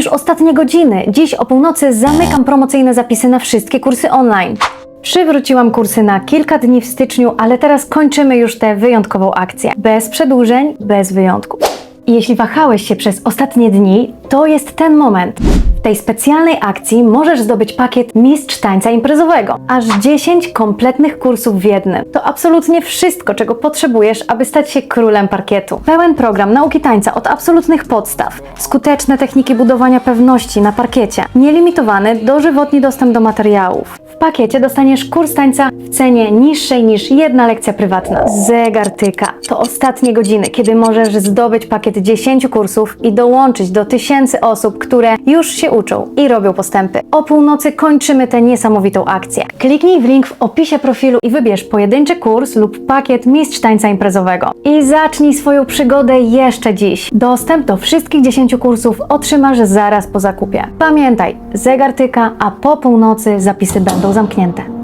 już ostatnie godziny. Dziś o północy zamykam promocyjne zapisy na wszystkie kursy online. Przywróciłam kursy na kilka dni w styczniu, ale teraz kończymy już tę wyjątkową akcję. Bez przedłużeń, bez wyjątków. Jeśli wahałeś się przez ostatnie dni, to jest ten moment. Tej specjalnej akcji możesz zdobyć pakiet Mistrz Tańca Imprezowego. Aż 10 kompletnych kursów w jednym. To absolutnie wszystko, czego potrzebujesz, aby stać się królem parkietu. Pełen program nauki tańca od absolutnych podstaw, skuteczne techniki budowania pewności na parkiecie, nielimitowany, dożywotni dostęp do materiałów. Pakiecie dostaniesz kurs tańca w cenie niższej niż jedna lekcja prywatna. Zegar tyka. To ostatnie godziny, kiedy możesz zdobyć pakiet 10 kursów i dołączyć do tysięcy osób, które już się uczą i robią postępy. O północy kończymy tę niesamowitą akcję. Kliknij w link w opisie profilu i wybierz pojedynczy kurs lub pakiet Mistrz Tańca Imprezowego. I zacznij swoją przygodę jeszcze dziś. Dostęp do wszystkich 10 kursów otrzymasz zaraz po zakupie. Pamiętaj, zegar tyka, a po północy zapisy będą zamknięte.